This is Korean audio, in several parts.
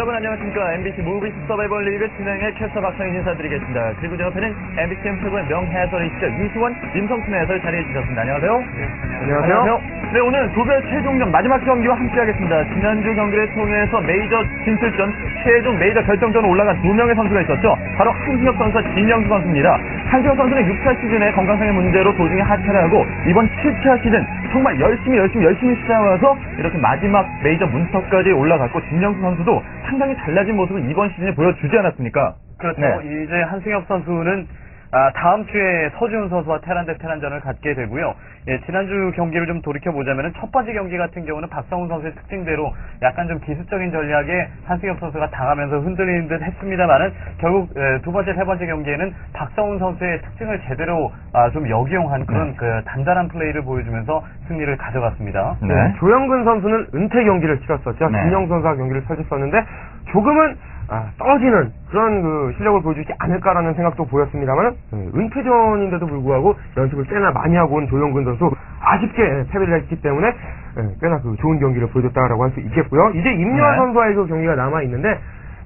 여러분 안녕하십니까 MBC 무비스 서바이벌 리그 진행의 캐스터 박상인 인사드리겠습니다. 그리고 제 옆에는 MBC m 최고의 명해설이시죠 이수원, 임성춘 해설 자리해 주셨습니다. 안녕하세요. 안녕하세요. 네 오늘 조별 최종전 마지막 경기와 함께하겠습니다. 지난주 경기를 통해서 메이저 진출전 최종 메이저 결정전으로 올라간 두 명의 선수가 있었죠. 바로 한승혁 선수와 진영수 선수입니다. 한승혁 선수는 6차 시즌에 건강상의 문제로 도중에 하차를 하고 이번 7차 시즌 정말 열심히 열심히 열심히 싸워서 이렇게 마지막 메이저 문턱까지 올라갔고 진영수 선수도 상당히 달라진 모습을 이번 시즌에 보여주지 않았습니까? 그렇죠. 네. 이제 한승엽 선수는 아, 다음 주에 서지훈 선수와 테란 대 테란전을 갖게 되고요. 예, 지난주 경기를 좀 돌이켜 보자면은 첫 번째 경기 같은 경우는 박성훈 선수의 특징대로 약간 좀 기습적인 전략에 한승엽 선수가 당하면서 흔들리는 듯 했습니다만은 결국 예, 두 번째, 세 번째 경기에는 박성훈 선수의 특징을 제대로 아, 좀 역이용한 그런 네. 그 단단한 플레이를 보여주면서 승리를 가져갔습니다. 네. 네, 조영근 선수는 은퇴 경기를 치렀었죠. 네. 김영 선수와 경기를 펼쳤었는데 조금은 아, 떨어지는 그런 그 실력을 보여주지 않을까라는 생각도 보였습니다만 은퇴전인데도 불구하고 연습을 꽤나 많이 하고 온 조영근 선수 아쉽게 패배를 했기 때문에 예, 꽤나 그 좋은 경기를 보여줬다라고 할 수 있겠고요. 이제 임요환 네. 선수와의 그 경기가 남아 있는데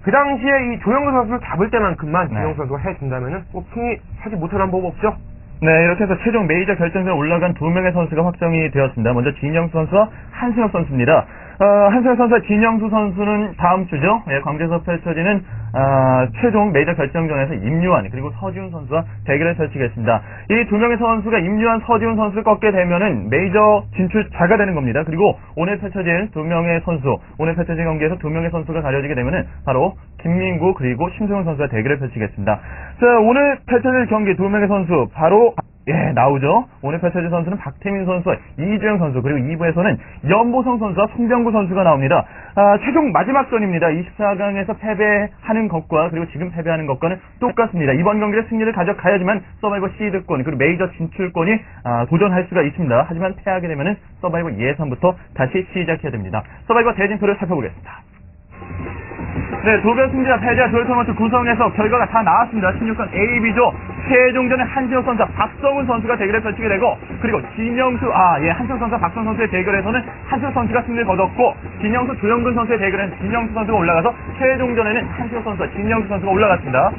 그 당시에 이 조영근 선수를 잡을 때만큼만 네. 김영 선수가 해준다면은 꼭 승리하지 못하는 법 없죠. 네, 이렇게 해서 최종 메이저 결정전에 올라간 두 명의 선수가 확정이 되었습니다. 먼저 진영수 선수와 한승혁 선수입니다. 어, 한승혁 선수와 진영수 선수는 다음 주죠. 예, 광주에서 펼쳐지는 아, 최종 메이저 결정전에서 임유한 그리고 서지훈 선수와 대결을 펼치겠습니다. 이 두 명의 선수가 임유한, 서지훈 선수를 꺾게 되면은 메이저 진출자가 되는 겁니다. 그리고 오늘 펼쳐질 두 명의 선수, 오늘 펼쳐진 경기에서 두 명의 선수가 가려지게 되면은 바로 김민구 그리고 심승훈 선수와 대결을 펼치겠습니다. 자, 오늘 펼쳐질 경기 두 명의 선수 바로 예, 나오죠. 오늘 펼쳐질 선수는 박태민 선수와 이주영 선수, 그리고 2부에서는 연보성 선수와 송병구 선수가 나옵니다. 아, 최종 마지막 전입니다. 24강에서 패배하는 것과, 그리고 지금 패배하는 것과는 똑같습니다. 이번 경기를 승리를 가져가야지만 서바이버 시드권, 그리고 메이저 진출권이 아, 도전할 수가 있습니다. 하지만 패하게 되면은 서바이버 예선부터 다시 시작해야 됩니다. 서바이버 대진표를 살펴보겠습니다. 네, 도별 승자 패자 토너먼트 구성에서 결과가 다 나왔습니다. 16강 AB조 최종전에 한지혁 선수와 박성훈 선수가 대결을 펼치게 되고 그리고 진영수 아 예 한지혁 선수와 박성훈 선수의 대결에서는 한지혁 선수가 승리를 거뒀고 진영수 조영근 선수의 대결에는 진영수 선수가 올라가서 최종전에는 한지혁 선수와 진영수 선수가 올라갔습니다.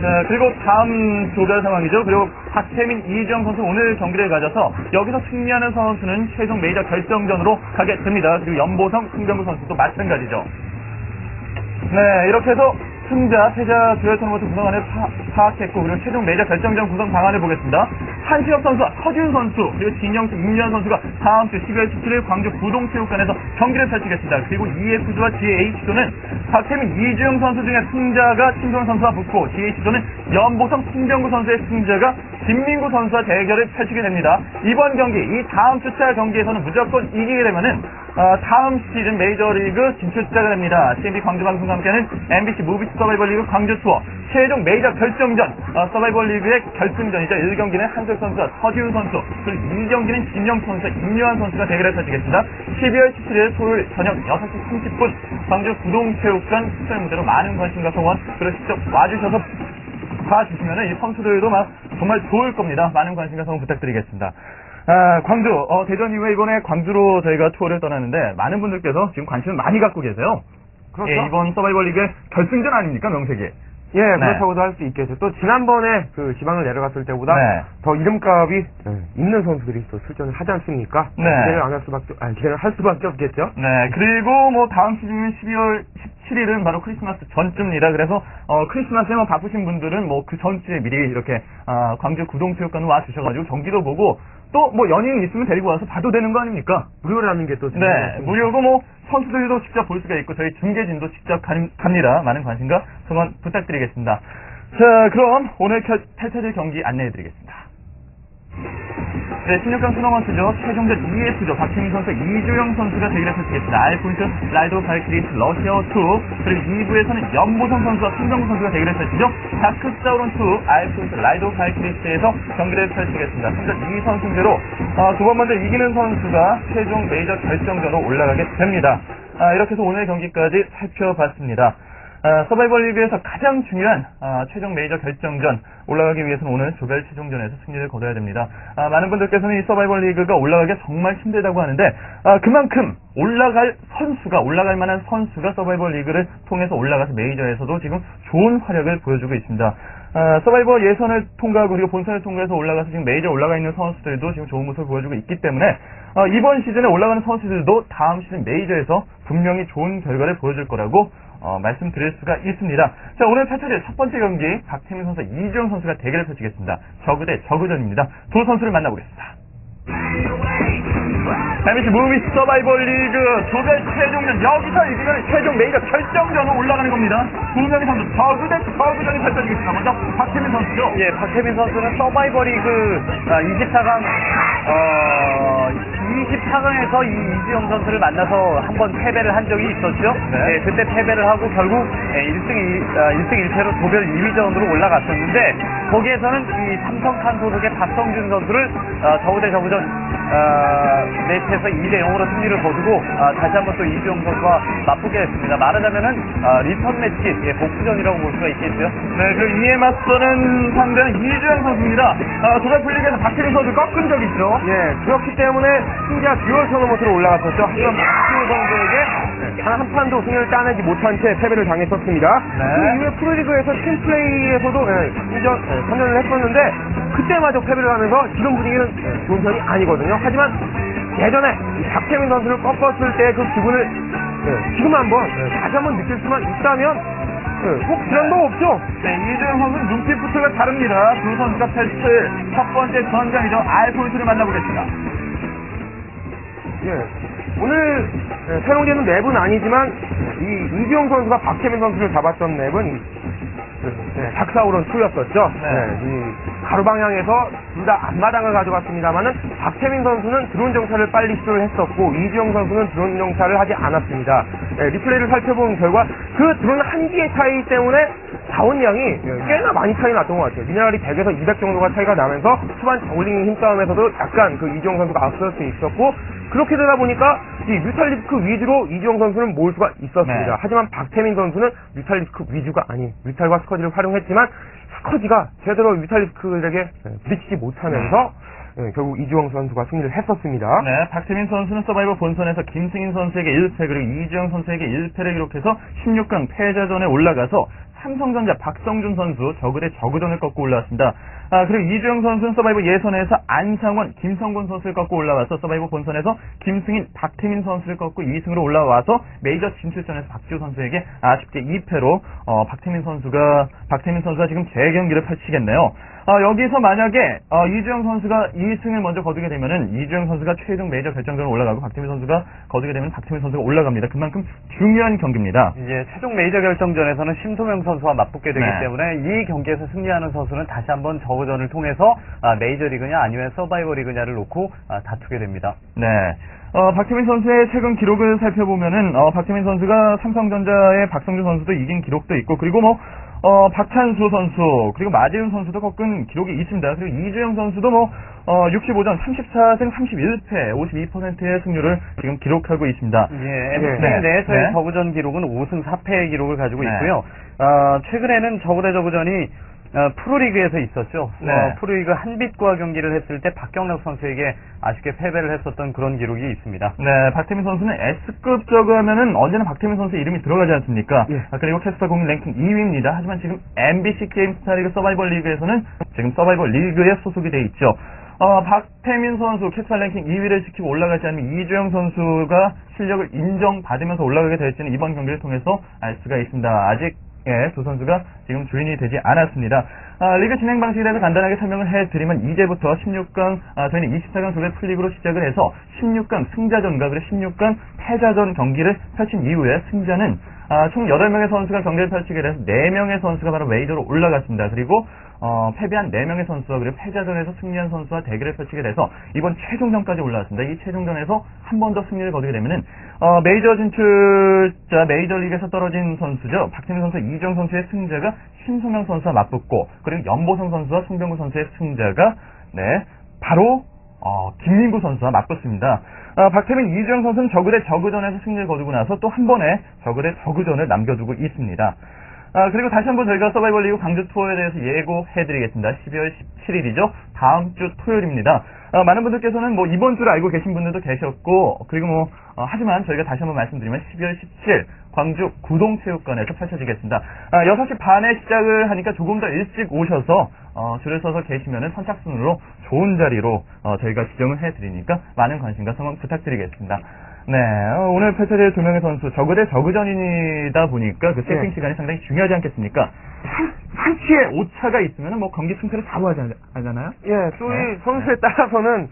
네, 그리고 다음 조별 상황이죠. 그리고 박태민, 이주영 선수 오늘 경기를 가져서 여기서 승리하는 선수는 최종 메이저 결정전으로 가게 됩니다. 그리고 연보성, 승병구 선수도 마찬가지죠. 네, 이렇게 해서 승자, 패자 조별 토너먼트 구성 안을 파, 파악했고, 그리고 최종 메이저 결정전 구성 방안을 보겠습니다. 한시혁 선수와 서지훈 선수, 그리고 진영수, 임유한 선수가 다음 주 12월 17일 광주 부동체육관에서 경기를 펼치겠습니다. 그리고 EF조와 GH조는 박태민, 이주영 선수 중에 승자가 신성 선수와 붙고, GH조는 연보성, 송병구 선수의 승자가 김민구 선수와 대결을 펼치게 됩니다. 이번 경기, 이 다음 주차 경기에서는 무조건 이기게 되면은 어, 다음 시즌 메이저리그 진출자가 됩니다. CNB 광주방송과 함께하는 MBC 무비스 서바이벌 리그 광주 투어 최종 메이저 결정전 어, 서바이벌 리그의 결승전이죠. 1경기는 한솔 선수와 서지훈 선수 그리고 2경기는 진영 선수와 임요한 선수가 대결을 펼치겠습니다. 12월 17일 토요일 저녁 6시 30분 광주 구동체육관 수련 무대로 많은 관심과 성원 그리고 직접 와주셔서 봐주시면 이 선수들도 막 정말 좋을 겁니다. 많은 관심과 성원 부탁드리겠습니다. 아, 광주, 어, 대전 이후에 이번에 광주로 저희가 투어를 떠나는데 많은 분들께서 지금 관심을 많이 갖고 계세요. 그렇죠. 예, 이번 서바이벌 리그의 결승전 아닙니까, 명색이? 예, 그렇다고도 할 수 있겠죠. 또 지난번에 그 지방을 내려갔을 때보다 네. 더 이름값이 예, 있는 선수들이 또 출전을 하지 않습니까? 네. 기대를 안 할 수밖에, 아, 기대를 할 수밖에 없겠죠. 네, 그리고 뭐 다음 시즌 12월 17일은 바로 크리스마스 전쯤입니다. 그래서 어, 크리스마스에 뭐 바쁘신 분들은 뭐 그 전주에 미리 이렇게 아, 광주 구동체육관 와 주셔가지고 경기도 보고 또 뭐 연인 있으면 데리고 와서 봐도 되는 거 아닙니까? 무료라는 게 또 네, 무료고 뭐 선수들도 직접 볼 수가 있고 저희 중계진도 직접 가, 갑니다. 많은 관심과 성원 부탁드리겠습니다. 자, 그럼 오늘 펼- 펼쳐질 경기 안내해드리겠습니다. 네, 16강 토너먼트죠. 최종전 EF죠. 박혜민 선수, 이주영 선수가 대결을 펼치겠습니다. 알포인트, 라이도 발키리스, 러시아어2, 그리고 2부에서는 연보성 선수와 송정구 선수가 대결을 펼치죠. 다크사우론2, 알포인트, 라이도 발키리스에서 경기를 펼치겠습니다. 승자 2선 승제로 어, 두번 먼저 이기는 선수가 최종 메이저 결정전으로 올라가게 됩니다. 아, 이렇게 해서 오늘 경기까지 살펴봤습니다. 아, 서바이벌 리그에서 가장 중요한 아, 최종 메이저 결정전 올라가기 위해서는 오늘 조별 최종전에서 승리를 거둬야 됩니다. 아, 많은 분들께서는 이 서바이벌 리그가 올라가기 정말 힘들다고 하는데 아, 그만큼 올라갈 선수가 올라갈 만한 선수가 서바이벌 리그를 통해서 올라가서 메이저에서도 지금 좋은 활약을 보여주고 있습니다. 아, 서바이벌 예선을 통과하고 그리고 본선을 통과해서 올라가서 지금 메이저 올라가 있는 선수들도 지금 좋은 모습을 보여주고 있기 때문에 어, 이번 시즌에 올라가는 선수들도 다음 시즌 메이저에서 분명히 좋은 결과를 보여줄 거라고 어, 말씀드릴 수가 있습니다. 자, 오늘 펼쳐질 첫 번째 경기 박태민 선수, 이주영 선수가 대결을 펼치겠습니다. 저그 대 저그전입니다. 두 선수를 만나보겠습니다. MBC 무비 서바이벌 리그 조별 최종전 여기서 이기면 최종 메이저 결정전으로 올라가는 겁니다. 두 명의 선수 저그 대 저그전이 펼쳐지겠습니다. 먼저 박태민 선수죠. 예, 박태민 선수는 서바이벌 리그 24강, 어, 24강에서 이 이지영 선수를 만나서 한 번 패배를 한 적이 있었죠. 네. 예, 그때 패배를 하고 결국 예, 1승, 2, 1승 1패로 조별 2위전으로 올라갔었는데 거기에서는 이 삼성탄 소속의 박성준 선수를 어, 저우대 저우전 어, 매치 에서 2대 0으로 승리를 거두고 어, 다시 한번 또 이주영 선수와 맞붙게 됐습니다. 말하자면은 어, 리턴 매치, 예, 복수전이라고 볼 수가 있겠죠. 네, 그리고 이에 맞서는 상대는 이주영 선수입니다. 아, 조별 풀리그에서 박태민 선수 꺾은 적 있죠. 예, 그렇기 때문에 승자 듀얼 토너먼트로 올라갔었죠. 하지만 박지호 선수에게 단 한 판도 승리를 따내지 못한 채 패배를 당했었습니다. 네. 그 이후에 프로리그에서 팀플레이에서도 예, 승전, 예, 선전을 했었는데 그때마저 패배를 하면서 지금 분위기는 예, 좋은 편이 아니거든요. 하지만 예전에 이 박태민 선수를 꺾었을 때 그 기분을 예, 지금 한번 예, 다시 한번 느낄 수만 있다면 예, 꼭 부담도 없죠. 네, 이주영 선수는 눈빛부터가 다릅니다. 두 선수가 펼칠 첫 번째 전장이죠. 알포인트를 만나보겠습니다. 예. 오늘 예, 새로운제는 맵은 아니지만 이 이지영 선수가 박태민 선수를 잡았던 맵은 이, 예, 닥사우론 2였었죠. 네. 예, 이 가로 방향에서 둘 다 앞마당을 가져갔습니다만은 박태민 선수는 드론 정찰을 빨리 시도를 했었고 이지영 선수는 드론 정찰을 하지 않았습니다. 예, 리플레이를 살펴본 결과 그 드론 한 기의 차이 때문에 자원량이 예, 꽤나 많이 차이 났던 것 같아요. 미네랄이 100에서 200 정도가 차이가 나면서 초반 저울링 힘싸움에서도 약간 그 이지영 선수가 앞설 수 있었고 그렇게 되다 보니까 이 뮤탈리스크 위주로 이주영 선수는 모을 수가 있었습니다. 네. 하지만 박태민 선수는 뮤탈리스크 위주가 아닌 뮤탈과 스커지를 활용했지만 스커지가 제대로 뮤탈리스크에게 예, 부딪히지 못하면서 예, 결국 이주영 선수가 승리를 했었습니다. 네, 박태민 선수는 서바이버 본선에서 김승인 선수에게 1패 그리고 이주영 선수에게 1패를 기록해서 16강 패자전에 올라가서 삼성전자 박성준 선수 저그대 저그전을 꺾고 올라왔습니다. 아, 그리고 이주영 선수는 서바이버 예선에서 안상원, 김성곤 선수를 꺾고 올라와서 서바이버 본선에서 김승인, 박태민 선수를 꺾고 2승으로 올라와서 메이저 진출전에서 박지호 선수에게 아쉽게 2패로 어, 박태민 선수가 박태민 선수가 지금 재경기를 펼치겠네요. 아, 여기서 만약에 어, 이주영 선수가 2승을 먼저 거두게 되면은 이주영 선수가 최종 메이저 결정전에 올라가고 박태민 선수가 거두게 되면 박태민 선수가 올라갑니다. 그만큼 중요한 경기입니다. 이제 최종 메이저 결정전에서는 심소명 선수와 맞붙게 되기 네. 때문에 이 경기에서 승리하는 선수는 다시 한번 저그전을 통해서 아, 메이저 리그냐 아니면 서바이벌 리그냐를 놓고 아, 다투게 됩니다. 네. 어, 박태민 선수의 최근 기록을 살펴보면은, 어, 박태민 선수가 삼성전자의 박성준 선수도 이긴 기록도 있고, 그리고 뭐, 어, 박찬수 선수, 그리고 마재윤 선수도 꺾은 기록이 있습니다. 그리고 이주영 선수도 뭐, 어, 65전 34승 31패, 52%의 승률을 지금 기록하고 있습니다. 예, MBC 네. 내에서의 네. 저그전 기록은 5승 4패의 기록을 가지고 네. 있고요. 어, 최근에는 저그대 저그전이 어, 프로리그에서 있었죠. 네. 어, 프로리그 한빛과 경기를 했을 때 박경락 선수에게 아쉽게 패배를 했었던 그런 기록이 있습니다. 네, 박태민 선수는 S급 저그 하면은 언제나 박태민 선수의 이름이 들어가지 않습니까? 예. 아, 그리고 캐스터 공인 랭킹 2위입니다. 하지만 지금 MBC 게임 스타리그 서바이벌 리그에서는 지금 서바이벌 리그에 소속이 돼 있죠. 어, 박태민 선수 캐스터 랭킹 2위를 지키고 올라가지 않으면 이주영 선수가 실력을 인정받으면서 올라가게 될지는 이번 경기를 통해서 알 수가 있습니다. 아직 예, 두 선수가 지금 주인이 되지 않았습니다. 아, 리그 진행 방식에 대해서 간단하게 설명을 해드리면 이제부터 16강, 아, 저희는 24강 조별 풀리그로 시작을 해서 16강 승자전과 그리고 16강 패자전 경기를 펼친 이후에 승자는 아, 총 8명의 선수가 경기를 펼치게 돼서 4명의 선수가 바로 메이저로 올라갔습니다. 그리고 어, 패배한 4명의 선수와 그리고 패자전에서 승리한 선수와 대결을 펼치게 돼서 이번 최종전까지 올라왔습니다. 이 최종전에서 한 번 더 승리를 거두게 되면은 어, 메이저 진출자 메이저 리그에서 떨어진 선수죠. 박태민 선수, 이정 선수의 승자가 신소명 선수와 맞붙고 그리고 연보성 선수와 송병구 선수의 승자가 네 바로 어, 김민구 선수와 맞붙습니다. 아, 박태민, 이주영 선수는 저그 대 저그전에서 승리를 거두고 나서 또 한 번에 저그 대 저그전을 남겨두고 있습니다. 아, 그리고 다시 한번 저희가 서바이벌 리그 광주 투어에 대해서 예고해드리겠습니다. 12월 17일이죠. 다음 주 토요일입니다. 아, 많은 분들께서는 뭐 이번 주를 알고 계신 분들도 계셨고, 그리고 뭐, 어, 하지만 저희가 다시 한번 말씀드리면 12월 17일 광주 구동체육관에서 펼쳐지겠습니다. 아, 6시 반에 시작을 하니까 조금 더 일찍 오셔서, 어, 줄을 서서 계시면은 선착순으로 좋은 자리로, 어, 저희가 지정을 해드리니까 많은 관심과 성원 부탁드리겠습니다. 네, 어, 오늘 펼쳐질 두 명의 선수, 저그 대 저그전이다 보니까 그 세팅 네. 시간이 상당히 중요하지 않겠습니까? 한, 한 치의 오차가 있으면 뭐 경기 승패를 좌우하지 않- 하잖아요? 예, 또이 네. 선수에 따라서는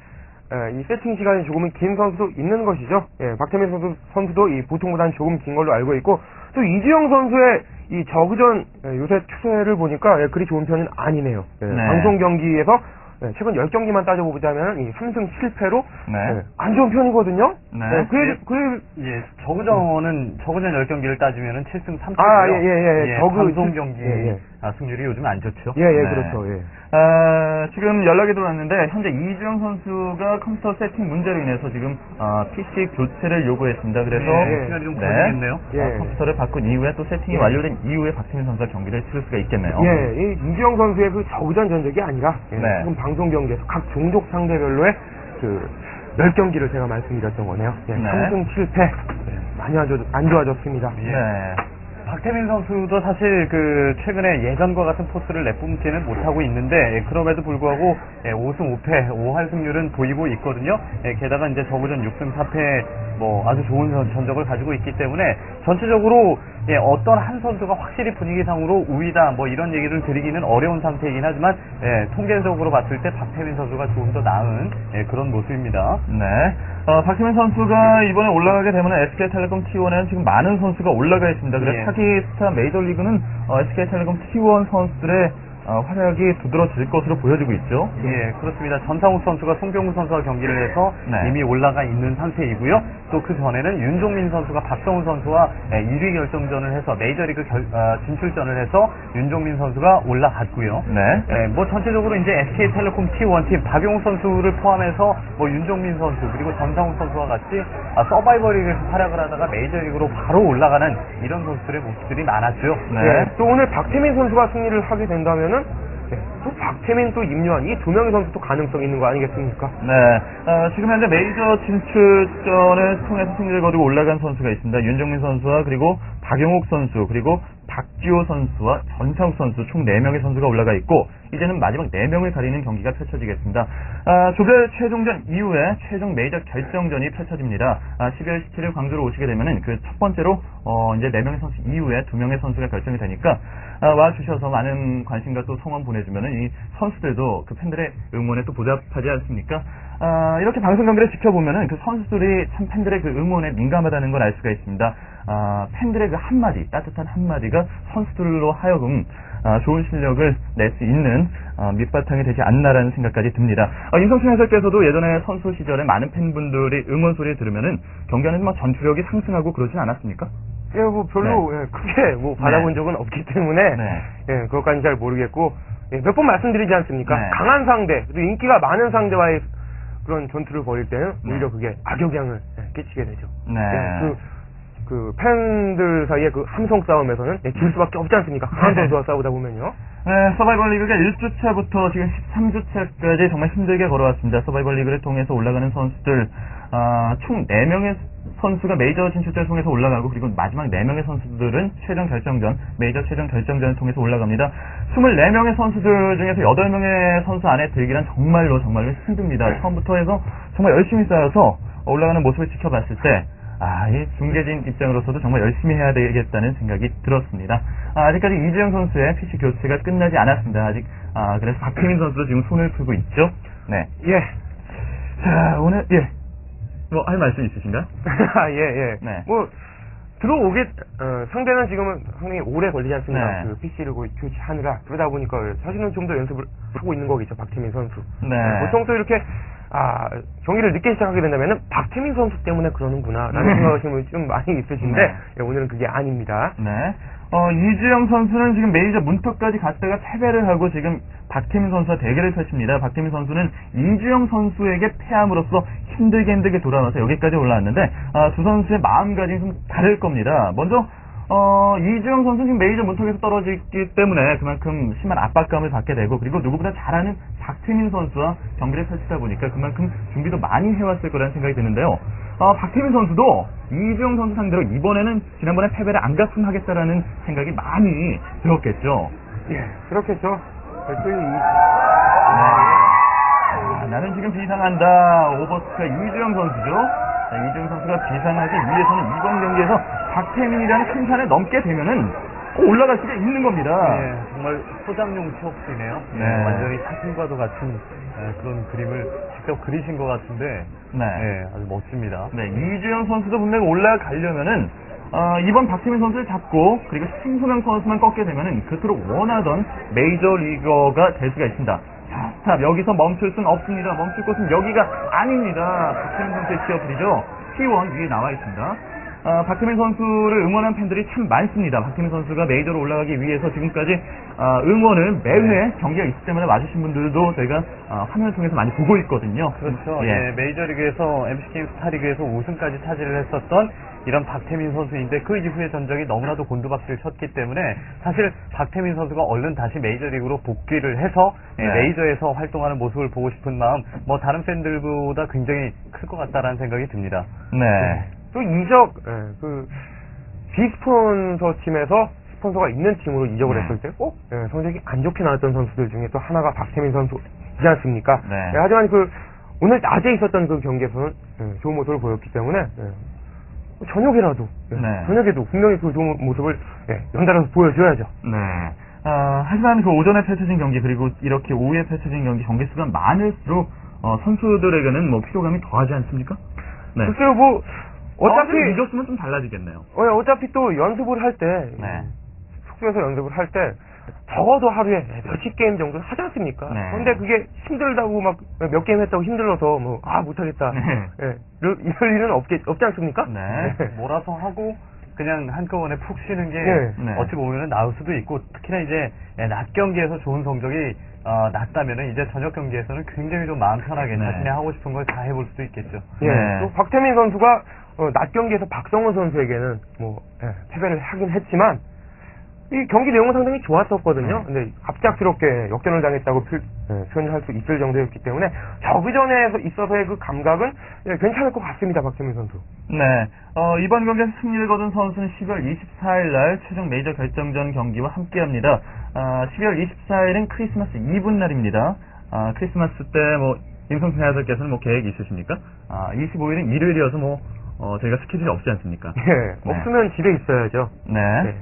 에, 이 세팅 시간이 조금 긴 선수도 있는 것이죠. 예, 박태민 선수, 선수도 이 보통보다는 조금 긴 걸로 알고 있고 또 이주영 선수의 이 저그전 예, 요새 추세를 보니까 예, 그리 좋은 편은 아니네요. 예, 네. 방송 경기에서 예, 최근 10경기만 따져보자면 이 3승 7패로 네. 안 좋은 편이거든요. 네. 예, 그래, 그래, 예, 저그전은 저그전 10경기를 따지면은 7승 3패고요. 아, 예, 예, 예. 저그 방송 칠- 경기 예, 예. 아, 승률이 요즘 안 좋죠. 예, 예, 네. 그렇죠. 예. 아, 지금 연락이 들어왔는데 현재 이주영 선수가 컴퓨터 세팅 문제로 인해서 지금 아, PC 교체를 요구했습니다. 그래서 예, 시간이 좀 걸리겠네요. 예. 아, 컴퓨터를 바꾼 이후에 또 세팅이 예. 완료된 이후에 박태민 선수가 경기를 치를 수가 있겠네요. 예, 이 이주영 선수의 그 저우전 전적이 아니라 예, 네. 지금 방송 경기에서 각 종족 상대별로의 그 10경기를 제가 말씀드렸던 거네요. 예, 네. 3승 7패. 예, 많이 안, 좋, 안 좋아졌습니다. 예. 네. 박태민 선수도 사실 그 최근에 예전과 같은 포스를 내뿜지는 못하고 있는데 예, 그럼에도 불구하고 예, 5승 5패 5할 승률은 보이고 있거든요. 예, 게다가 이제 저그전 6승 4패 뭐 아주 좋은 전- 전적을 가지고 있기 때문에 전체적으로 예, 어떤 한 선수가 확실히 분위기상으로 우위다 뭐 이런 얘기를 드리기는 어려운 상태이긴 하지만 예, 통계적으로 봤을 때 박태민 선수가 조금 더 나은 예, 그런 모습입니다. 네. 어, 박태민 선수가 이번에 올라가게 되면 SK텔레콤 T1에는 지금 많은 선수가 올라가 있습니다. 그래서 예. 차기 스타 메이저리그는 어, SK텔레콤 T1 선수들의 어, 활약이 두드러질 것으로 보여지고 있죠. 예, 그렇습니다. 전상욱 선수가 송병우 선수와 경기를 해서 네. 이미 올라가 있는 상태이고요. 또 그 전에는 윤종민 선수가 박성훈 선수와 예, 1위 결정전을 해서 메이저리그 결- 아, 진출전을 해서 윤종민 선수가 올라갔고요. 네. 예, 뭐 전체적으로 이제 SK텔레콤 T1 팀 박용우 선수를 포함해서 뭐 윤종민 선수 그리고 전상욱 선수와 같이 아, 서바이벌리그에서 활약을 하다가 메이저리그로 바로 올라가는 이런 선수들의 모습들이 많았죠. 네. 예, 또 오늘 박태민 선수가 승리를 하게 된다면은 예, 또 박태민 또 임요한 이 두 명의 선수 도 가능성이 있는 거 아니겠습니까? 네, 어, 지금 현재 메이저 진출전을 통해서 승리를 거두고 올라간 선수가 있습니다. 윤정민 선수와 그리고 박용욱 선수 그리고 박지호 선수와 전상욱 선수 총 4명의 선수가 올라가 있고 이제는 마지막 4명을 가리는 경기가 펼쳐지겠습니다. 아, 조별 최종전 이후에 최종 메이저 결정전이 펼쳐집니다. 아, 12월 17일 광주로 오시게 되면은 그 첫 번째로 어, 이제 4명의 선수 이후에 2명의 선수가 결정이 되니까 아, 와 주셔서 많은 관심과 또 성원 보내주면은 이 선수들도 그 팬들의 응원에 또 보답하지 않습니까? 아, 이렇게 방송 경기를 지켜보면은 그 선수들이 참 팬들의 그 응원에 민감하다는 걸 알 수가 있습니다. 아, 팬들의 그 한마디, 따뜻한 한마디가 선수들로 하여금 아, 좋은 실력을 낼 수 있는 아, 밑바탕이 되지 않나라는 생각까지 듭니다. 아, 임성춘 해설께서도 예전에 선수 시절에 많은 팬분들이 응원 소리를 들으면은 경기하는 막 전투력이 상승하고 그러진 않았습니까? 예, 뭐 별로 예, 크게 뭐 받아본 적은 없기 때문에 네. 예, 그것까지는 잘 모르겠고 예, 몇 번 말씀드리지 않습니까? 네. 강한 상대, 그리고 인기가 많은 상대와의 그런 전투를 벌일 때는 네. 오히려 그게 악영향을 예, 끼치게 되죠. 네. 예, 그, 그 팬들 사이의 그 함성 싸움에서는 예, 질 수밖에 없지 않습니까? 강한 네. 선수와 싸우다 보면요. 네, 서바이벌 리그가 1주차부터 지금 13주차까지 정말 힘들게 걸어왔습니다. 서바이벌 리그를 통해서 올라가는 선수들, 아, 총 4명의 선수가 메이저 진출자를 통해서 올라가고, 그리고 마지막 4명의 선수들은 최종 결정전, 메이저 최종 결정전을 통해서 올라갑니다. 24명의 선수들 중에서 8명의 선수 안에 들기란 정말로, 정말로 힘듭니다. 처음부터 해서 정말 열심히 쌓여서 올라가는 모습을 지켜봤을 때, 아, 이 중계진 입장으로서도 정말 열심히 해야 되겠다는 생각이 들었습니다. 아, 직까지 이주영 선수의 PC 교체가 끝나지 않았습니다. 아직, 아, 그래서 박혜민 선수도 지금 손을 풀고 있죠. 네. 예. 자, 오늘, 예. 뭐, 할 말씀 있으신가요? 예, 예. 네. 뭐, 들어오게, 어, 상대는 지금은 상당히 오래 걸리지 않습니까? 네. 그 PC를 교체하느라. 그러다 보니까 사실은 좀 더 연습을 하고 있는 거겠죠, 박태민 선수. 네. 보통 또 이렇게 아, 경기를 늦게 시작하게 된다면은 박태민 선수 때문에 그러는구나 라는 네. 생각하시는 분이 좀 많이 있으신데 네. 예, 오늘은 그게 아닙니다. 네. 어, 이주영 선수는 지금 메이저 문턱까지 갔다가 패배를 하고 지금 박태민 선수와 대결을 펼칩니다. 박태민 선수는 이주영 선수에게 패함으로써 힘들게 힘들게 돌아와서 여기까지 올라왔는데 아, 두 선수의 마음가짐이 좀 다를 겁니다. 먼저 어, 이주영 선수는 지금 메이저 문턱에서 떨어지기 때문에 그만큼 심한 압박감을 받게 되고 그리고 누구보다 잘하는 박태민 선수와 경기를 펼치다 보니까 그만큼 준비도 많이 해왔을 거라는 생각이 드는데요. 어, 박태민 선수도 이주영 선수 상대로 이번에는 지난번에 패배를 안 갚으면 하겠다라는 생각이 많이 들었겠죠. 예, 그렇겠죠. 그 이- 아, 나는 지금 비상한다. 오버스카 이주영 선수죠. 자, 이주영 선수가 비상하기 위해서는 이번 경기에서 박태민이라는 큰 산을 넘게 되면은 올라갈 수가 있는 겁니다. 예, 정말 소장용 취업이네요. 예, 네. 완전히 사진과도 같은 예, 그런 그림을 직접 그리신 것 같은데, 네. 예, 아주 멋집니다. 네, 이주영 선수도 분명히 올라가려면은 어, 이번 박태민 선수를 잡고 그리고 심수명 선수만 꺾게 되면은 그토록 원하던 메이저 리거가 될 수가 있습니다. 자, 스탑 여기서 멈출 수는 없습니다. 멈출 곳은 여기가 아닙니다. 박태민 선수의 취업이죠. T1 위에 나와 있습니다. 어, 박태민 선수를 응원한 팬들이 참 많습니다. 박태민 선수가 메이저로 올라가기 위해서 지금까지 어, 응원을 매회 경기가 있기 때문에 와주신 분들도 저희가 어, 화면을 통해서 많이 보고 있거든요. 그렇죠. 예. 예, 메이저리그에서 MC게임 스타리그에서 우승까지 차지를 했었던 이런 박태민 선수인데 그 이후의 전적이 너무나도 곤두박질을 쳤기 때문에 사실 박태민 선수가 얼른 다시 메이저리그로 복귀를 해서 예, 네. 메이저에서 활동하는 모습을 보고 싶은 마음 뭐 다른 팬들보다 굉장히 클 것 같다라는 생각이 듭니다. 네. 또 이적, 예, 그, 비스폰서 팀에서 스폰서가 있는 팀으로 이적을 네. 했을 때 꼭, 예, 성적이 안 좋게 나왔던 선수들 중에 또 하나가 박태민 선수이지 않습니까? 네. 예, 하지만 그, 오늘 낮에 있었던 그 경기에서는 예, 좋은 모습을 보였기 때문에, 예, 저녁이라도, 예, 네. 저녁에도 분명히 그 좋은 모습을 예, 연달아서 보여줘야죠. 네. 어, 하지만 그 오전에 펼쳐진 경기 그리고 이렇게 오후에 펼쳐진 경기 경기 수가 많을수록 어, 선수들에게는 뭐 피로감이 더하지 않습니까? 네. 글쎄요, 뭐, 어차피, 어차피 이겼으면 좀 달라지겠네요. 어, 어차피 또 연습을 할 때, 네. 숙소에서 연습을 할 때 적어도 하루에 몇십 게임 정도는 하지 않습니까? 네. 근데 그게 힘들다고 막 몇 게임 했다고 힘들어서 뭐 아 못하겠다. 네. 예, 이럴, 일은 없겠, 없지 않습니까? 네. 몰아서 하고 그냥 한꺼번에 푹 쉬는 게 네. 네. 어찌 보면 나을 수도 있고 특히나 이제 예, 낮 경기에서 좋은 성적이 어, 났다면은 이제 저녁 경기에서는 굉장히 좀 마음 편하게 네. 자신이 하고 싶은 걸 다 해볼 수도 있겠죠. 예. 네. 또 박태민 선수가 어, 낮 경기에서 박성훈 선수에게는 뭐 예, 패배를 하긴 했지만 이 경기 내용은 상당히 좋았었거든요. 네. 근데 갑작스럽게 역전을 당했다고 표, 예, 표현을 할 수 있을 정도였기 때문에 저그전에 있어서의 그 감각은 예, 괜찮을 것 같습니다. 박태민 선수. 네. 어, 이번 경기에서 승리를 거둔 선수는 12월 24일 날 최종 메이저 결정전 경기와 함께 합니다. 아, 12월 24일은 크리스마스 이브 날입니다. 아, 크리스마스 때 뭐, 임성순 해설께서는 뭐 계획이 있으십니까? 아, 25일은 일요일이어서 뭐, 어, 저희가 스케줄이 없지 않습니까? 예, 네. 없으면 집에 있어야죠. 네. 네.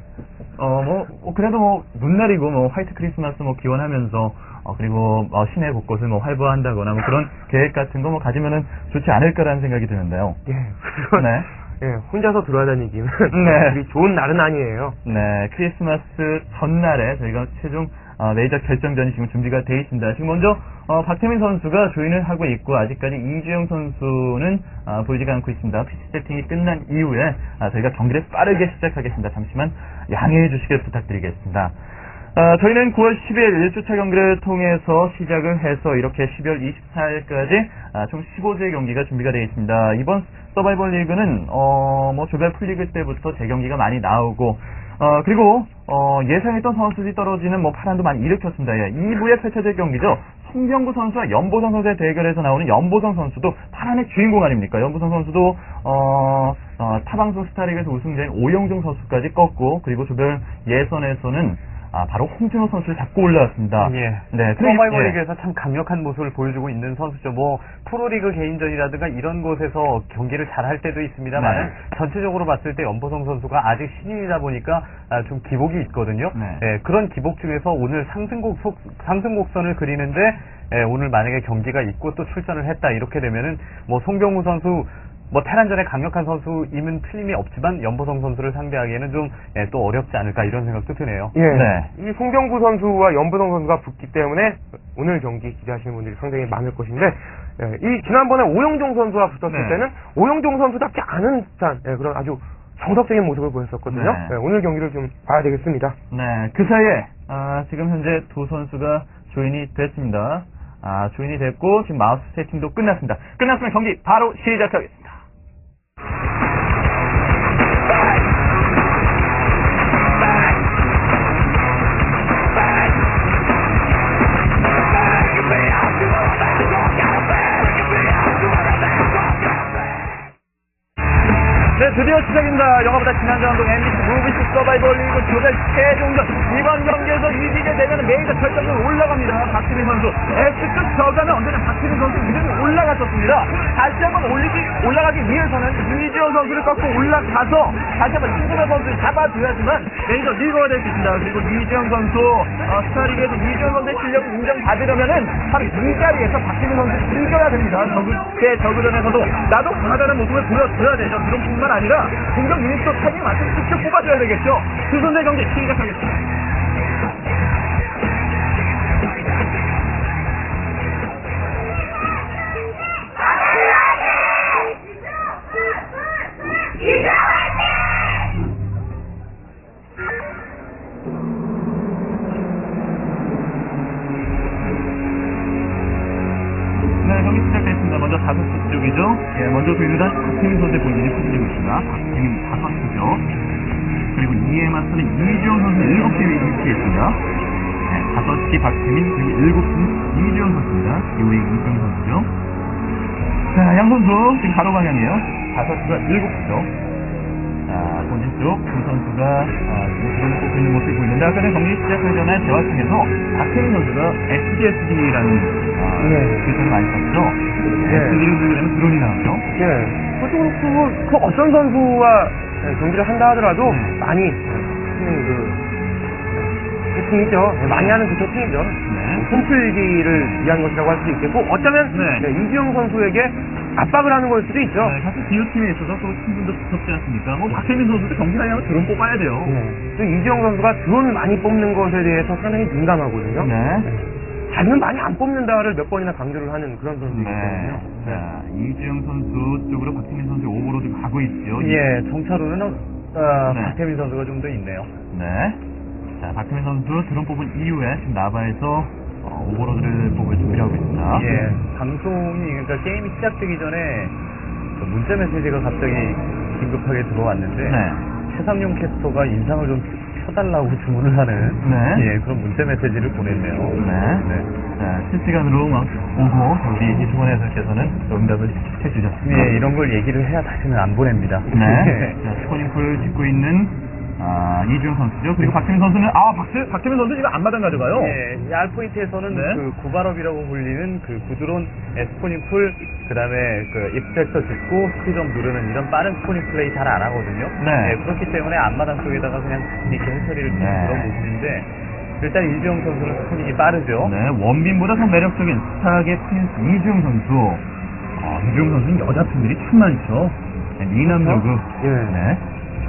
어, 뭐, 어, 그래도 뭐, 눈날이고, 뭐, 화이트 크리스마스 뭐, 기원하면서, 어, 그리고, 어, 시내 곳곳을 뭐, 활보한다거나, 뭐, 그런 계획 같은 거 뭐, 가지면은 좋지 않을까라는 생각이 드는데요. 예, 네. 예, 혼자서 돌아다니기는 네. 좋은 날은 아니에요. 네, 크리스마스 전날에 저희가 최종 어, 메이저 결정전이 지금 준비가 돼 있습니다. 지금 먼저 어, 박태민 선수가 조인을 하고 있고 아직까지 이주영 선수는 어, 보이지가 않고 있습니다. 피치 세팅이 끝난 이후에 아, 저희가 경기를 빠르게 시작하겠습니다. 잠시만 양해해 주시길 부탁드리겠습니다. 어, 저희는 9월 10일 1주차 경기를 통해서 시작을 해서 이렇게 12월 24일까지 아, 총 15주의 경기가 준비가 되어 있습니다. 이번 서바이벌 리그는 어, 뭐 조별 풀리그 때부터 재경기가 많이 나오고 어, 그리고 어, 예상했던 선수들이 떨어지는 뭐 파란도 많이 일으켰습니다. 예, 2부에 펼쳐질 경기죠. 송병구 선수와 연보성 선수의 대결에서 나오는 연보성 선수도 파란의 주인공 아닙니까? 연보성 선수도 어, 어, 타방송 스타리그에서 우승자인 오영종 선수까지 꺾고 그리고 조별 예선에서는 아, 바로 홍진호 선수를 잡고 올라왔습니다. 예. 네, 프로바이벌 예. 리그에서 참 강력한 모습을 보여주고 있는 선수죠. 뭐 프로리그 개인전이라든가 이런 곳에서 경기를 잘 할 때도 있습니다만 네. 전체적으로 봤을 때 연보성 선수가 아직 신인이다 보니까 아, 좀 기복이 있거든요. 네. 예, 그런 기복 중에서 오늘 상승곡 속- 상승곡선을 그리는데 예, 오늘 만약에 경기가 있고 또 출전을 했다 이렇게 되면은 뭐 송병우 선수 뭐 테란전에 강력한 선수임은 틀림이 없지만 연보성 선수를 상대하기에는 좀 또 어렵지 않을까 이런 생각도 드네요. 예. 네. 이 송병구 선수와 연보성 선수가 붙기 때문에 오늘 경기 기대하시는 분들이 상당히 많을 것인데 예, 이 지난번에 오영종 선수와 붙었을 네. 때는 오영종 선수답지 않은 듯한 예, 그런 아주 정석적인 모습을 보였었거든요. 네. 예, 오늘 경기를 좀 봐야 되겠습니다. 네, 그 사이에 아, 지금 현재 두 선수가 조인이 됐습니다. 아, 조인이 됐고 지금 마우스 세팅도 끝났습니다. 끝났으면 경기 바로 시작하겠습니다. 드디어 시작입니다. 영화보다 지난 전동 MBC 무비스 서바이벌 리그 조별 최종전. 이번 경기에서 이기게 되면 메이저 결정전 올라갑니다. 박지민 선수. S급 저가는 언제나 박지민 선수 이름이 올라갔었습니다. 다시 한번 올리기, 올라가기 위해서는 이지원 선수를 꺾고 올라가서 다시 한번 이준호 선수를 잡아줘야지만 메이저 리거가 될 수 있습니다. 그리고 이지영 선수, 어, 스타리그에서 이지영 선수의 실력을 인정받으려면은 바로 이 자리에서 박지민 선수를 이겨야 됩니다. 저그, 제 저그전에서도 나도 강하다는 모습을 보여줘야 되죠. 그런 뿐만 아니라 공격 유닛도 타이밍 맞춰 직접 뽑아줘야 되겠죠. 두 선수의 경기 시작하겠습니다. 지금 가로 방향이에요. 다섯 시가 일곱 시죠. 자, 본진 쪽 두 선수가 아, 지금 드론을 뽑고 있는 모습을 보이는데 아까 전에 경기 시작하기 전에 대화 중에서 박태민 선수가 SDSD라는 아, 네. 글자를 많이 썼죠. 네. SD를 누르면 드론이 나오죠. 예. 그것도 그렇고, 그 어떤 선수와 예, 경기를 한다 하더라도 네. 많이 하는 그, 그 팀이죠. 예, 많이 하는 그쪽 팀이죠. 네. 홈플기를 위한 것이라고 할 수도 있겠고, 어쩌면 네. 네, 이주영 선수에게 압박을 하는 걸 수도 있죠. 네, 사실 기호팀에 있어서 또 팀분도 두껍지 않습니까? 뭐 박태민 선수도 경기하려면 드론 뽑아야 돼요. 네. 또 이주영 선수가 드론 많이 뽑는 것에 대해서 상당히 민감하거든요. 네. 자기는 많이 안 뽑는다를 몇 번이나 강조를 하는 그런 네. 선수이거든요. 자, 이주영 선수 쪽으로 박태민 선수 오버로드 가고 있죠. 예, 정찰로는 어, 네. 박태민 선수가 좀 더 있네요. 네. 자, 박태민 선수 드론 뽑은 이후에 지금 나바에서 어, 오버로드를 뽑을 준비를 하고 있습니다. 예, 방송이 그러니까 게임이 시작되기 전에 그 문자 메시지가 갑자기 긴급하게 들어왔는데 네. 최상용 캐스터가 인상을 좀 펴달라고 주문을 하는 네. 예 그런 문자 메시지를 보냈네요. 네. 네. 자, 실시간으로 막 오고 우리 이승원 해설께서는 응답을 해주셨습니다. 예, 이런 걸 얘기를 해야 다시는 안 보냅니다. 네. 자, 스코닝풀을 짓고 있는 아, 이주영 선수죠. 그리고 박태민 선수는 아, 박태, 박태민 선수 지금 앞마당 가져가요. 예, 이 알포인트에서는 네. 그 구발업이라고 불리는 그 구드론 에스포닝 풀, 그 다음에 그 입섹터 짓고 스피드업 누르는 이런 빠른 스포닝 플레이 잘 안 하거든요. 네. 예, 그렇기 때문에 앞마당 쪽에다가 그냥 이렇게 해처리를 주는 네. 그런 모습인데 일단 이주영 선수는 스포닝이 빠르죠. 네, 원빈보다 더 매력적인 스타의 프린스 이주영 선수. 아, 이주영 선수는 여자 팬들이 참 많죠. 네, 미남 로그. 예. 네.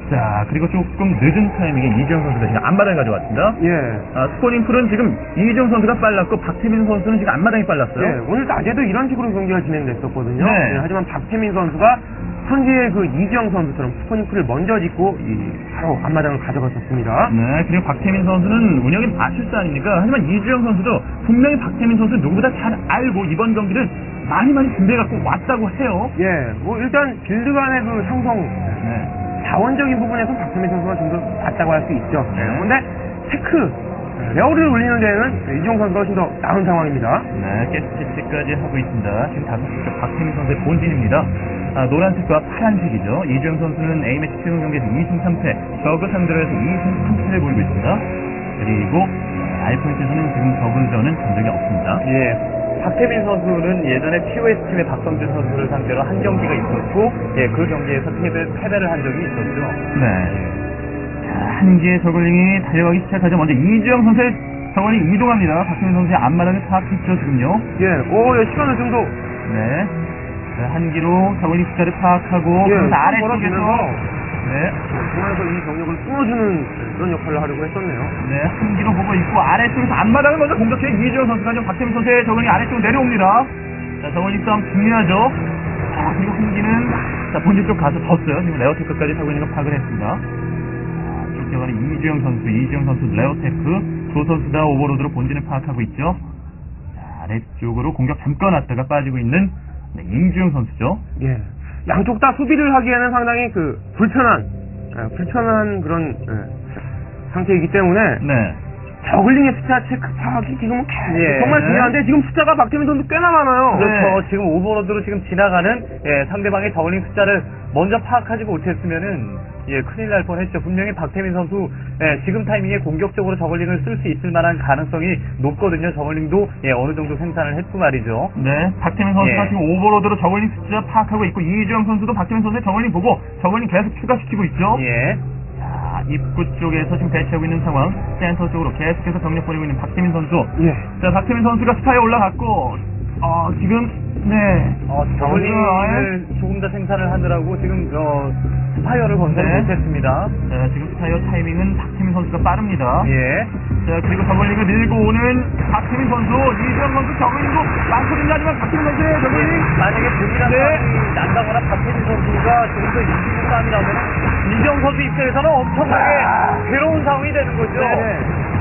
자, 그리고 조금 늦은 타이밍에 이주영 선수가 지금 앞마당에 가져왔습니다. 예. 아, 스코닝 풀은 지금 이주영 선수가 빨랐고 박태민 선수는 지금 앞마당이 빨랐어요. 예, 오늘 낮에도 이런 식으로 경기가 진행됐었거든요. 네. 예, 하지만 박태민 선수가 현재의 그 이지영 선수처럼 스포닝풀을 먼저 짓고 이 바로 앞마당을 가져갔었습니다. 네, 그리고 박태민 선수는 운영의 마술사 아닙니까? 하지만 이주영 선수도 분명히 박태민 선수 누구보다 잘 알고 이번 경기를 많이 많이 준비해갖고 왔다고 해요. 예, 뭐 일단 빌드 간의 그 형성 네. 자원적인 부분에서 박태민 선수가 좀 더 낫다고 할 수 있죠. 네. 그런데 테크 레어를 올리는 데는 이종 선수가 훨씬 더 나은 상황입니다. 네, 게스트까지 하고 있습니다. 지금 다섯 쪽 박태민 선수의 본진입니다. 아, 노란색과 파란색이죠. 이주영 선수는 A매치 최종 경기에서 2승 3패, 저그 상대로 해서 2승 3패를 보이고 있습니다. 그리고 아, 알포인트에서는 지금 저그전은 전적이 없습니다. 예. 박태민 선수는 예전에 POS 팀의 박성준 선수를 상대로 한 경기가 있었고, 예, 그 경기에서 패배, 패배를 한 적이 있었죠. 네. 자, 한기의 저글링이 달려가기 시작하죠. 먼저 이주영 선수의 저글링 이동합니다. 박태민 선수의 앞마당을 파악했죠, 지금요. 예, 오, 예, 시간을 좀 더, 네. 자, 한 기로 저글링 숫자를 파악하고, 예, 아래쪽에서, 네. 중앙에서 이 병력을 끊어주는 그런 역할을 하려고 했었네요. 네, 한기로 보고 있고, 아래쪽에서 앞마당을 먼저 공격해 이주영 선수가 지금 박태민 선수의 저글링 아래쪽으로 내려옵니다. 자, 자, 저글링 싸움 중요하죠. 자, 그리고 한기는, 자, 본진 쪽 가서 졌어요. 지금 레어테크까지 타고 있는 거 파악을 했습니다. 자, 쫓겨가는 이주영 선수, 이주영 선수 레어테크, 조 선수 다 오버로드로 본진을 파악하고 있죠. 자, 아래 쪽으로 공격 잠깐 왔다가 빠지고 있는 네, 이주영 선수죠. 예. 양쪽 다 수비를 하기에는 상당히 그 불편한 예, 불편한 그런 예, 상태이기 때문에 네. 저글링의 숫자 체크 파악이 계속 예. 정말 중요한데 지금 숫자가 박태민 선수 꽤나 많아요. 그렇죠. 지금 오버로드로 지금 지나가는 예, 상대방의 저울링 숫자를 먼저 파악하지 못했으면은 예, 큰일 날 뻔했죠. 분명히 박태민 선수 예, 지금 타이밍에 공격적으로 저글링을 쓸 수 있을 만한 가능성이 높거든요. 저글링도 예, 어느 정도 생산을 했고 말이죠. 네, 박태민 선수가 예. 지금 오버로드로 저글링 숫자 파악하고 있고 이주영 선수도 박태민 선수의 저글링 보고 저글링 계속 추가시키고 있죠. 예. 자, 입구 쪽에서 지금 배치하고 있는 상황. 센터 쪽으로 계속해서 병력 보내고 있는 박태민 선수. 예. 자, 박태민 선수가 스타에 올라갔고, 어, 지금, 네. 어, 저글링을 조금 더 생산을 하느라고 지금 어, 스파이어를 건설 네. 못했습니다. 자, 지금 스타이어 타이밍은 박태민 선수가 빠릅니다. 예. 자, 그리고 저글링을 밀고 오는 박태민 선수, 이주영 선수 저글링도 많거든요. 하지만 박태민 선수의 저글링. 만약에 분이랑 네. 싸움이 난다거나 박태민 선수가 조금 더 이기는 싸움이 나오면 이정 선수 입장에서는 엄청나게 괴로운 상황이 되는 거죠. 네.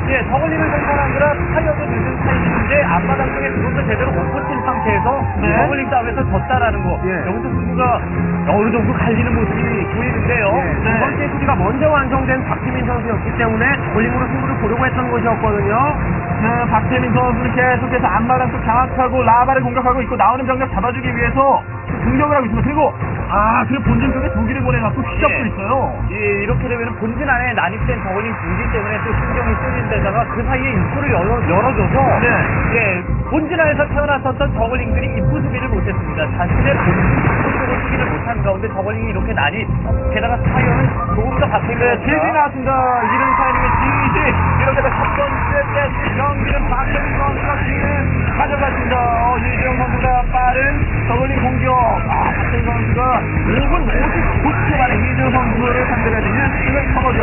예, 저글링을 생산하느라 타이어도 늦은 타이밍인데 앞바닥 쪽에 그것도 제대로 못 버틴 상태에서 네. 저글링 싸움에서 졌다라는 거. 예. 여기서 승부가 어느 정도 갈리는 모습이 보이는데요. 예, 두 네. 번째 수비가 먼저 완성된 박태민 선수였기 때문에 볼링으로 승부를 보려고 했던 것이었거든요. 네, 박태민 선수는 계속해서 앞마당 쪽 장악하고 라바를 공격하고 있고 나오는 병력 잡아주기 위해서 공격을 하고 있습니다. 그리고 아, 그리고 본진 쪽에 두 기를 보내갖고 휘잡고 예. 있어요. 예, 이렇게 되면 본진 안에 난입된 저글링 분기 때문에 또 신경이 쏠린 데다가 그 사이에 입구를 열어, 열어줘서 네. 예, 본진 안에서 태어났었던 저글링들이 입구 수비를 못했습니다. 자신의 본진 쪽으로 수비를 못한 가운데 저글링이 이렇게 난입 게다가 스파이어는 조금 더 박힌 네, 지지 나왔습니다. 이른 타이밍에 지지. 이렇게 해서 첫 번째 세트 경기는 박태민 선수가 지는 가져갔습니다. 어, 이재용 선수가 빠른 저글링 공격. 아, 박태민 선수가 5분 59초 만에 이재용 선수를 상대가 되는 이런 커버죠.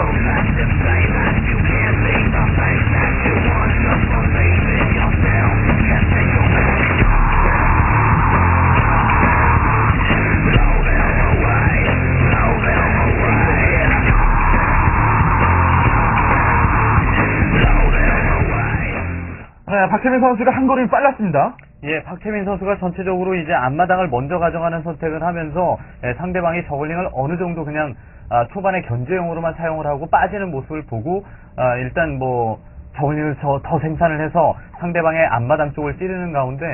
박태민 선수가 한 걸음이 빨랐습니다. 예, 박태민 선수가 전체적으로 이제 앞마당을 먼저 가져가는 선택을 하면서 예, 상대방이 저글링을 어느 정도 그냥 아, 초반에 견제용으로만 사용을 하고 빠지는 모습을 보고 아, 일단 뭐 저글링을 더, 더 생산을 해서 상대방의 앞마당 쪽을 찌르는 가운데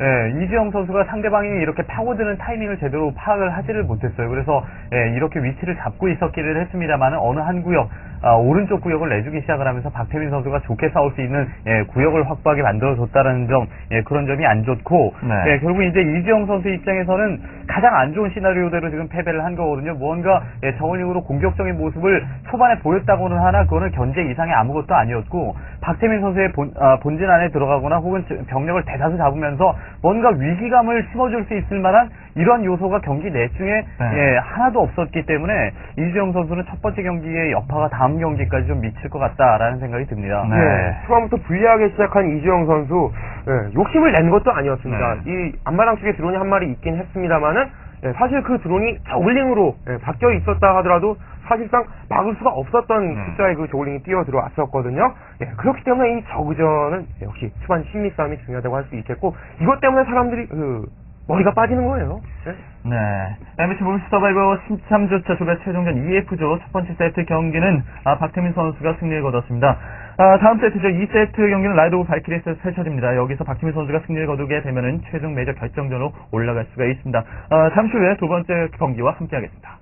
예, 이지영 선수가 상대방이 이렇게 파고드는 타이밍을 제대로 파악을 하지를 못했어요. 그래서 예, 이렇게 위치를 잡고 있었기를 했습니다만 어느 한 구역 아, 오른쪽 구역을 내주기 시작을 하면서 박태민 선수가 좋게 싸울 수 있는 예, 구역을 확보하게 만들어줬다는 점 예, 그런 점이 안 좋고 네. 예, 결국 이제 이지영 선수 입장에서는 가장 안 좋은 시나리오대로 지금 패배를 한 거거든요. 무언가 예, 저울링으로 공격적인 모습을 초반에 보였다고는 하나 그거는 견제 이상의 아무것도 아니었고 박태민 선수의 본, 아, 본진 안에 들어가거나 혹은 저- 병력을 대다수 잡으면서 뭔가 위기감을 심어줄 수 있을 만한 이런 요소가 경기 내중에 네. 예, 하나도 없었기 때문에 이주영 선수는 첫 번째 경기의 여파가 다음 경기까지 좀 미칠 것 같다라는 생각이 듭니다. 네. 예, 초반부터 불리하게 시작한 이주영 선수 예, 욕심을 낸 것도 아니었습니다. 네. 이 앞마당 쪽에 드론이 한 마리 있긴 했습니다만은 예, 사실 그 드론이 저글링으로 예, 바뀌어 있었다 하더라도 사실상 막을 수가 없었던 네. 숫자의 그 저글링이 뛰어 들어왔었거든요. 예, 그렇기 때문에 이 저그전은 역시 초반 심리 싸움이 중요하다고 할 수 있겠고 이것 때문에 사람들이 그 머리가 빠지는 거예요. 예? 네. MBC 무비 서바이버 13주차 조별 최종전 EF조 첫 번째 세트 경기는 아, 박태민 선수가 승리를 거뒀습니다. 아, 다음 세트죠. 2세트 경기는 라이드 오브 발키리에서 펼쳐집니다. 여기서 박태민 선수가 승리를 거두게 되면은 최종 매저 결정전으로 올라갈 수가 있습니다. 아, 잠시 후에 두 번째 경기와 함께하겠습니다.